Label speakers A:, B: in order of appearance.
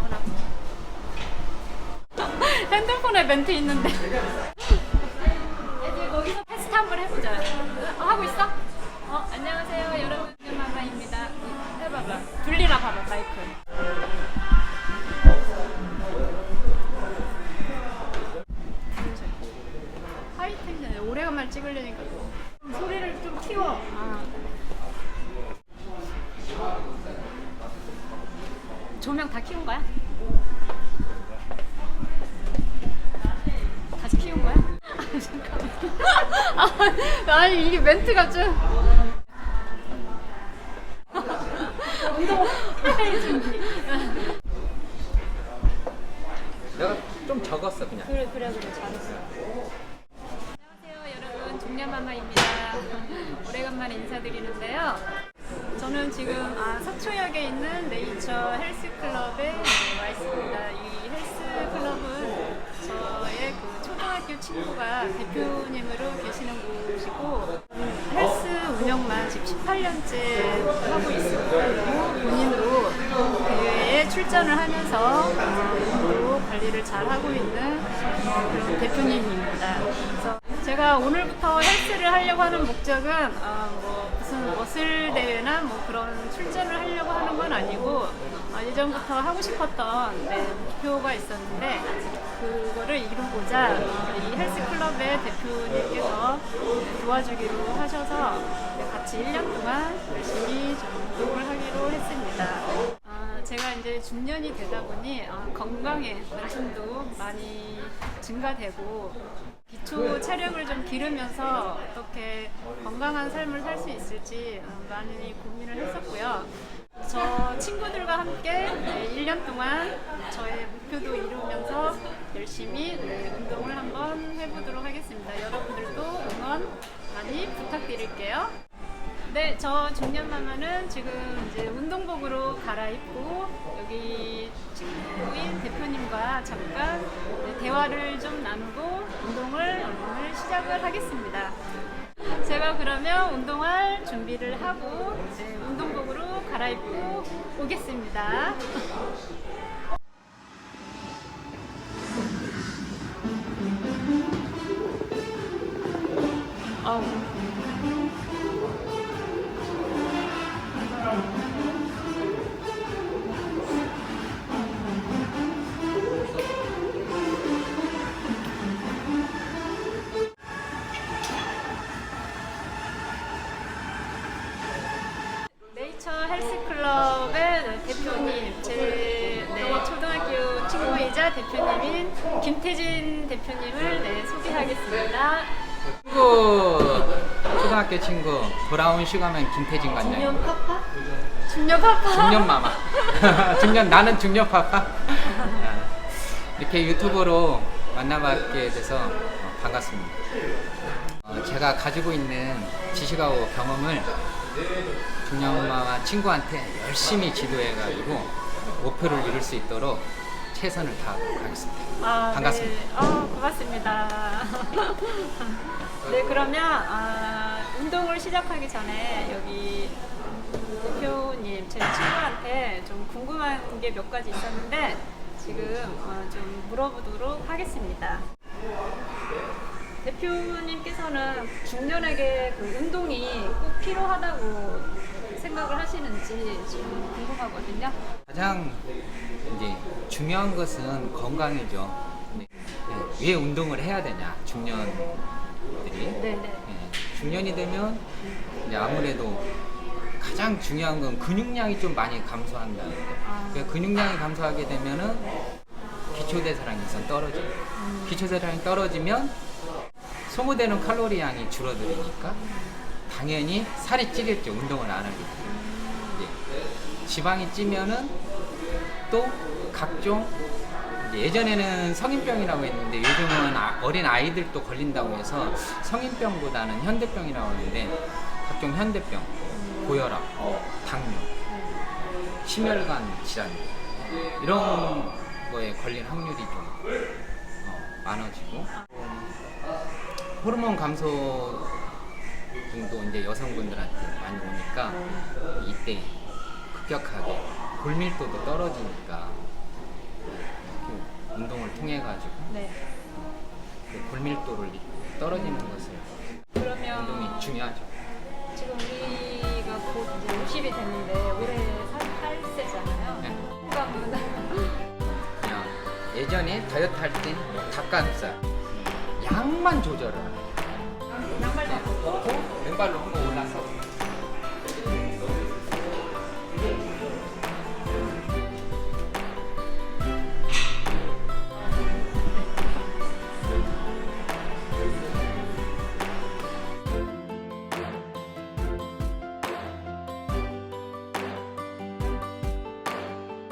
A: 훈아. 핸드폰에 멘트 있는데. 애들 거기서 테스트 한번 해보자. 어, 하고 있어? 어, 안녕하세요, 여러분. 마마입니다. 해봐봐. 둘리나 봐봐, 마이크. 하이텐션에 오래간만에 찍으려니까 또 소리를 좀 키워. 아. 조명 다 키운 거야? 다시 키운 거야? 아, 잠깐만. 아, 아니 이게 멘트가 좀. 운동.
B: 내가 좀 적었어 그냥.
A: 그래 그래 그래 잘했어. 안녕하세요 여러분 종려마마입니다. 오래간만에 인사드리는데요. 저는 지금 아, 서초역에 있는 네이처 헬스클럽에 와 있습니다. 이 헬스클럽은 저의 그 초등학교 친구가 대표님으로 계시는 곳이고 음, 헬스 운영만 지금 18년째 하고 있습니다. 본인도 대회에 출전을 하면서 운동도 관리를 잘 하고 있는 그런 대표님입니다. 그래서 제가 오늘부터 헬스를 하려고 하는 목적은 아, 뭐 무슨 머슬 대회나 뭐 그런 출전을 하려고 하는 건 아니고 아, 예전부터 하고 싶었던 네, 목표가 있었는데 그거를 이루고자 어, 이 헬스 클럽의 대표님께서 도와주기로 하셔서 네, 같이 1년 동안 열심히 좀 운동을 하기로 했습니다. 아, 제가 이제 중년이 되다 보니 아, 건강에 관심도 많이 증가되고 기초 체력을 좀 기르면서 어떻게 건강한 삶을 살 수 있을지 어, 많이 고민을 했었고요. 저 친구들과 함께 네, 1년 동안 저의 목표도 이루면서 열심히 네, 운동을 한번 해보도록 하겠습니다. 여러분들도 응원 많이 부탁드릴게요. 네, 저 중년 마마는 지금 이제 운동복으로 갈아입고 여기 친구인 대표님과 잠깐 네, 대화를 좀 나누고 운동을 오늘 시작을 하겠습니다. 제가 그러면 운동할 준비를 하고 이제 운동복으로 갈아입고 오겠습니다. 아 이자 대표님인 김태진 대표님을 네, 소개하겠습니다.
B: 친구 초등학교 친구 돌아온 시간은 김태진 관장님.
A: 중년 파파? 중년 파파?
B: 중년 마마. 중년 나는 중년 파파. 아, 이렇게 유튜브로 만나뵙게 돼서 어, 반갑습니다. 어, 제가 가지고 있는 지식하고 경험을 중년 마마 친구한테 열심히 지도해가지고 목표를 이룰 수 있도록 최선을 다하도록 하겠습니다.
A: 아,
B: 반갑습니다.
A: 네. 어, 고맙습니다. 네, 그러면 아, 운동을 시작하기 전에 여기 대표님, 제 친구한테 좀 궁금한 게 몇 가지 있었는데 지금 어, 좀 물어보도록 하겠습니다. 대표님께서는 중년에게 그 운동이 꼭 필요하다고 생각을 하시는지 좀 궁금하거든요.
B: 가장 이제 중요한 것은 건강이죠. 예, 왜 운동을 해야 되냐 중년들이
A: 네 네.
B: 예, 중년이 되면 이제 아무래도 가장 중요한 건 근육량이 좀 많이 감소한다는 거.
A: 아.
B: 그러니까 근육량이 감소하게 되면은 기초대사량이 우선 떨어져요. 기초대사량이 떨어지면 소모되는 칼로리 양이 줄어들으니까 당연히 살이 찌겠죠. 운동을 안 하게 되면. 이제 지방이 찌면은 또 각종 예전에는 성인병이라고 했는데 요즘은 아- 어린 아이들도 걸린다고 해서 성인병보다는 현대병이라고 하는데 각종 현대병, 고혈압, 당뇨, 심혈관 질환 이런 거에 걸린 확률이 좀 어, 많아지고 호르몬 감소 분도 이제 여성분들한테 많이 오니까 이때 급격하게 골밀도도 떨어지니까 운동을 통해 가지고 네. 그 골밀도를 떨어지는 것을
A: 그러면 운동이
B: 중요하죠.
A: 지금 우리가 곧 이제 60이 됐는데 올해 38세잖아요.
B: 네. 그냥 예전에 다이어트 할 땐 닭가슴살 양만 조절을
A: 하는 안 벗고
B: 맨발로 한거